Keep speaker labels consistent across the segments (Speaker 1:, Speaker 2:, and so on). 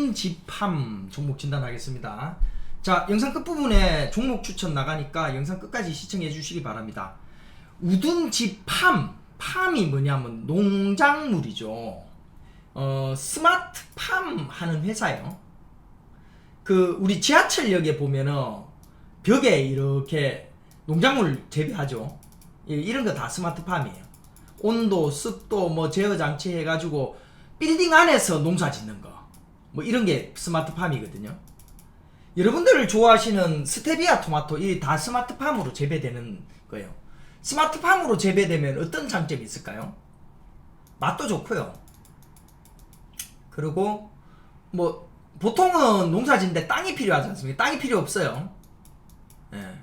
Speaker 1: 우등지팜 종목 진단하겠습니다. 자, 영상 끝부분에 종목 추천 나가니까 영상 끝까지 시청해 주시기 바랍니다. 우등지팜, 팜이 뭐냐면 농작물이죠. 어, 스마트팜 하는 회사예요. 그 우리 지하철역에 보면은 벽에 이렇게 농작물 재배하죠. 예, 이런 거 다 스마트팜이에요. 온도, 습도 뭐 제어 장치 해가지고 빌딩 안에서 농사 짓는 거. 뭐 이런 게 스마트팜이거든요. 여러분들 좋아하시는 스테비아 토마토 이 다 스마트팜으로 재배되는 거예요. 스마트팜으로 재배되면 어떤 장점이 있을까요? 맛도 좋고요. 그리고 뭐 보통은 농사짓는데 땅이 필요하지 않습니까? 땅이 필요 없어요. 예.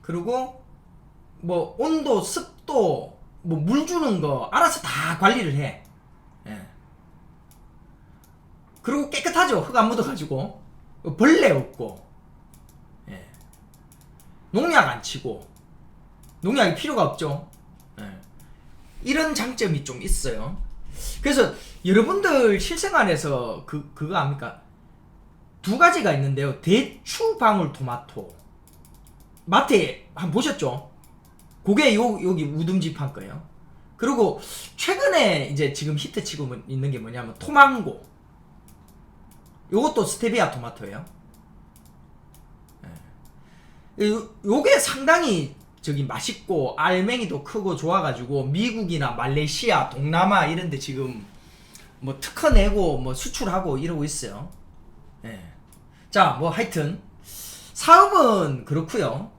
Speaker 1: 그리고 뭐 온도, 습도, 뭐 물 주는 거 알아서 다 관리를 해. 예. 그리고 깨끗하죠. 흙 안 묻어가지고 벌레 없고 예. 농약 안 치고 농약이 필요가 없죠. 예. 이런 장점이 좀 있어요. 그래서 여러분들 실생활에서 그 그거 압니까? 두 가지가 있는데요. 대추 방울 토마토 마트에 한번 보셨죠? 그게 요 여기 우등집한 거예요. 그리고 최근에 이제 지금 히트 치고 있는 게 뭐냐면 토망고. 요것도 스테비아 토마토예요. 예. 요, 요게 상당히 저기 맛있고 알맹이도 크고 좋아가지고 미국이나 말레이시아, 동남아 이런데 지금 뭐 특허 내고 뭐 수출하고 이러고 있어요. 예. 자, 뭐 하여튼 사업은 그렇고요.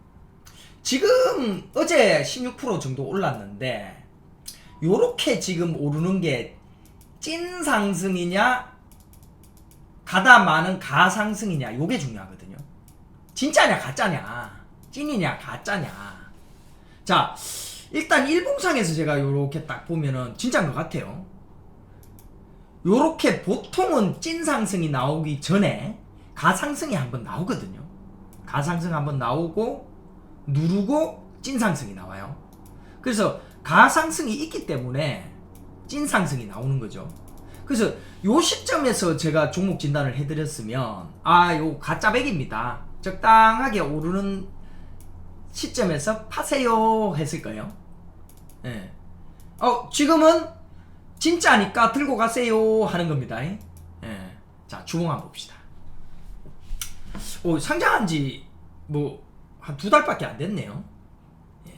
Speaker 1: 지금 어제 16% 정도 올랐는데 요렇게 지금 오르는 게 찐 상승이냐 가다 많은 가상승이냐 요게 중요하거든요. 진짜냐 가짜냐 찐이냐 가짜냐. 자 일단 일봉상에서 제가 요렇게 딱 보면은 진짜인 것 같아요. 요렇게 보통은 찐 상승이 나오기 전에 가상승이 한번 나오거든요. 가상승 한번 나오고 누르고 찐 상승이 나와요. 그래서 가상승이 있기 때문에 찐 상승이 나오는 거죠. 그래서 요 시점에서 제가 종목 진단을 해드렸으면 아 요 가짜백입니다. 적당하게 오르는 시점에서 파세요 했을 거예요. 예. 어 지금은 진짜니까 들고 가세요 하는 겁니다. 예. 자 주봉 한번 봅시다. 오 상장한 지 뭐 한 두 달밖에 안 됐네요. 예.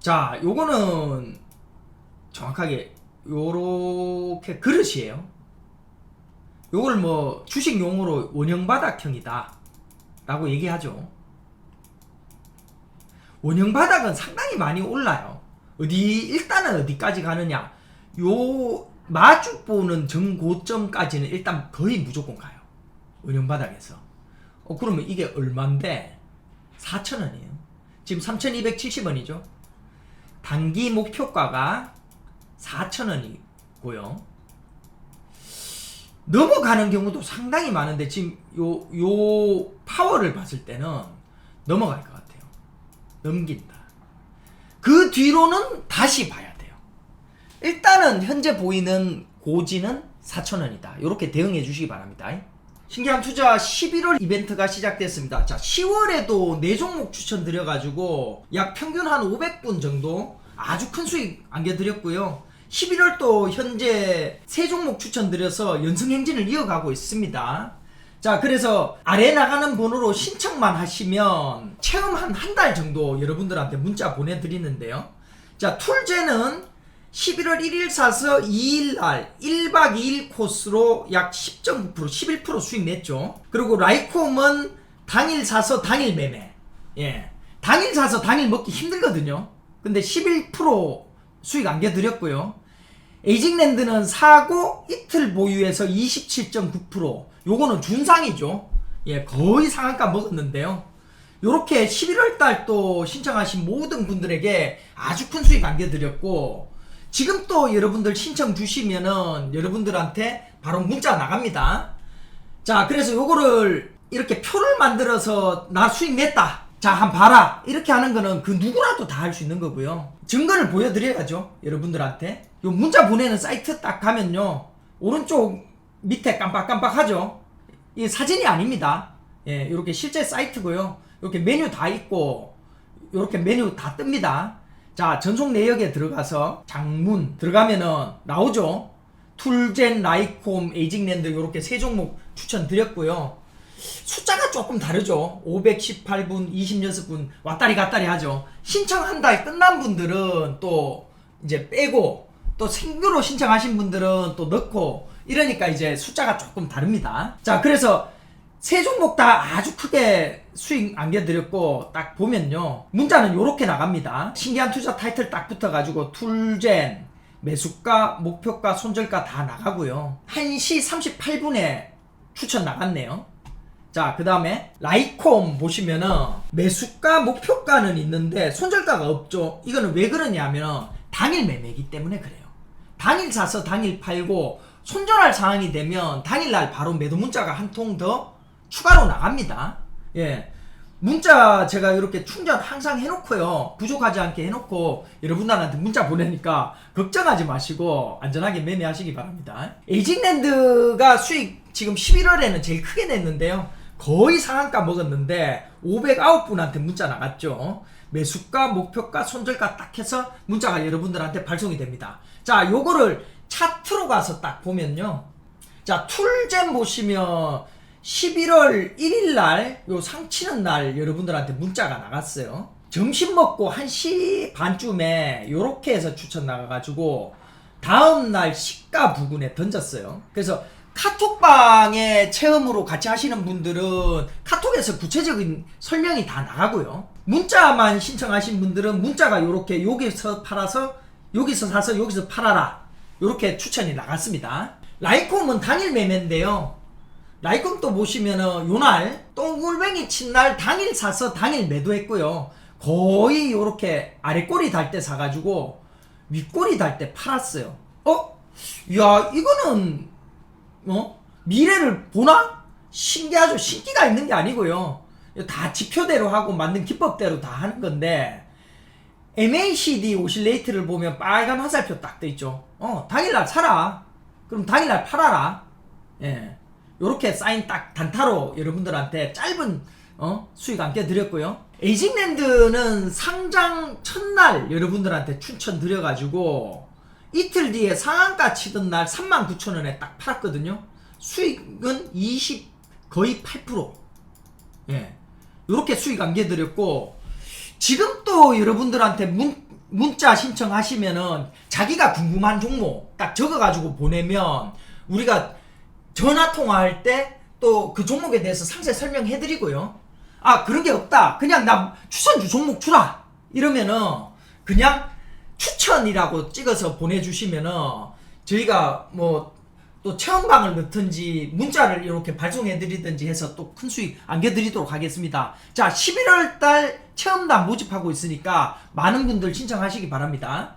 Speaker 1: 자 요거는 정확하게 요렇게 그릇이에요. 요걸 뭐 주식 용어로 원형 바닥형이다 라고 얘기하죠. 원형 바닥은 상당히 많이 올라요. 어디 일단은 어디까지 가느냐? 요 마주 보는 정고점까지는 일단 거의 무조건 가요. 원형 바닥에서. 어 그러면 이게 얼만데? 4,000원이에요. 지금 3,270원이죠. 단기 목표가가 4,000원이고요. 넘어가는 경우도 상당히 많은데 지금 요, 요 파워를 봤을 때는 넘어갈 것 같아요. 넘긴다. 그 뒤로는 다시 봐야 돼요. 일단은 현재 보이는 고지는 4,000원이다. 이렇게 대응해 주시기 바랍니다. 신기한 투자 11월 이벤트가 시작됐습니다. 자, 10월에도 4종목 추천드려가지고 약 평균 한 500분 정도 아주 큰 수익 안겨드렸고요. 11월도 현재 세 종목 추천드려서 연승 행진을 이어가고 있습니다. 자, 그래서 아래 나가는 번호로 신청만 하시면 체험 한 한 달 정도 여러분들한테 문자 보내드리는데요. 자, 툴제는 11월 1일 사서 2일 날 1박 2일 코스로 약 10.9% 11% 수익 냈죠. 그리고 라이콤은 당일 사서 당일 매매. 예. 당일 사서 당일 먹기 힘들거든요. 근데 11% 수익 안겨드렸고요. 에이징랜드는 사고 이틀 보유해서 27.9% 요거는 준상이죠. 예, 거의 상한가 먹었는데요. 요렇게 11월 달 또 신청하신 모든 분들에게 아주 큰 수익 안겨드렸고 지금 또 여러분들 신청 주시면은 여러분들한테 바로 문자 나갑니다. 자, 그래서 요거를 이렇게 표를 만들어서 나 수익 냈다. 자, 한 봐라. 이렇게 하는 거는 그 누구라도 다 할 수 있는 거고요. 증거를 보여드려야죠. 여러분들한테. 요 문자 보내는 사이트 딱 가면요. 오른쪽 밑에 깜빡깜빡하죠. 이 사진이 아닙니다. 예, 이렇게 실제 사이트고요. 이렇게 메뉴 다 있고 이렇게 메뉴 다 뜹니다. 자, 전송 내역에 들어가서 장문 들어가면은 나오죠. 툴젠, 라이콤, 에이징랜드 이렇게 세 종목 추천드렸고요. 숫자가 조금 다르죠. 518분, 26분 왔다리 갔다리 하죠. 신청한 달 끝난 분들은 또 이제 빼고 또 생교로 신청하신 분들은 또 넣고 이러니까 이제 숫자가 조금 다릅니다. 자, 그래서 세 종목 다 아주 크게 수익 안겨드렸고 딱 보면요. 문자는 요렇게 나갑니다. 신기한 투자 타이틀 딱 붙어가지고 툴젠 매수가 목표가 손절가 다 나가고요. 1시 38분에 추천 나갔네요. 자 그 다음에 라이콤 보시면은 매수가 목표가는 있는데 손절가가 없죠. 이거는 왜 그러냐면 당일 매매이기 때문에 그래요 당일 사서 당일 팔고 손절할 상황이 되면 당일날 바로 매도 문자가 한 통 더 추가로 나갑니다. 예. 문자 제가 이렇게 충전 항상 해놓고요. 부족하지 않게 해놓고 여러분들한테 문자 보내니까 걱정하지 마시고 안전하게 매매하시기 바랍니다. 에이징랜드가 수익 지금 11월에는 제일 크게 냈는데요. 거의 상한가 먹었는데 509분한테 문자 나갔죠. 매수가, 목표가, 손절가 딱 해서 문자가 여러분들한테 발송이 됩니다. 자, 요거를 차트로 가서 딱 보면요. 자, 툴잼 보시면 11월 1일 날, 요 상치는 날 여러분들한테 문자가 나갔어요. 점심 먹고 1시 반쯤에 요렇게 해서 추천 나가가지고 다음날 시가 부근에 던졌어요. 그래서 카톡방에 체험으로 같이 하시는 분들은 카톡에서 구체적인 설명이 다 나가고요. 문자만 신청하신 분들은 문자가 요렇게 여기서 팔아서 여기서 사서 여기서 팔아라. 요렇게 추천이 나갔습니다. 라이콤은 당일 매매인데요. 라이콤 또 보시면은 요날 똥굴뱅이 친 날 당일 사서 당일 매도했고요. 거의 요렇게 아래 꼬리 달 때 사가지고 윗꼬리 달 때 팔았어요. 어? 야 이거는 어? 미래를 보나? 신기하죠. 신기가 있는 게 아니고요. 다 지표대로 하고 만든 기법대로 다 하는 건데 MACD 오실레이트를 보면 빨간 화살표 딱떠 있죠. 어, 당일날 사라. 그럼 당일날 팔아라. 예. 요렇게 사인 딱 단타로 여러분들한테 짧은 어? 수익 안겨 드렸고요. 에이징랜드는 상장 첫날 여러분들한테 추천 드려 가지고 이틀 뒤에 상한가 치던 날 39,000원에 딱 팔았거든요. 수익은 20 거의 8%. 예. 요렇게 수익 안겨드렸고 지금 또 여러분들한테 문, 문자 신청하시면은 자기가 궁금한 종목 딱 적어가지고 보내면 우리가 전화 통화할 때 또 그 종목에 대해서 상세 설명해 드리고요. 아 그런 게 없다. 그냥 나 추천주 종목 주라. 이러면은 그냥 추천이라고 찍어서 보내주시면은 저희가 뭐 또 체험방을 넣든지 문자를 이렇게 발송해드리든지 해서 또 큰 수익 안겨드리도록 하겠습니다. 자 11월 달 체험단 모집하고 있으니까 많은 분들 신청하시기 바랍니다.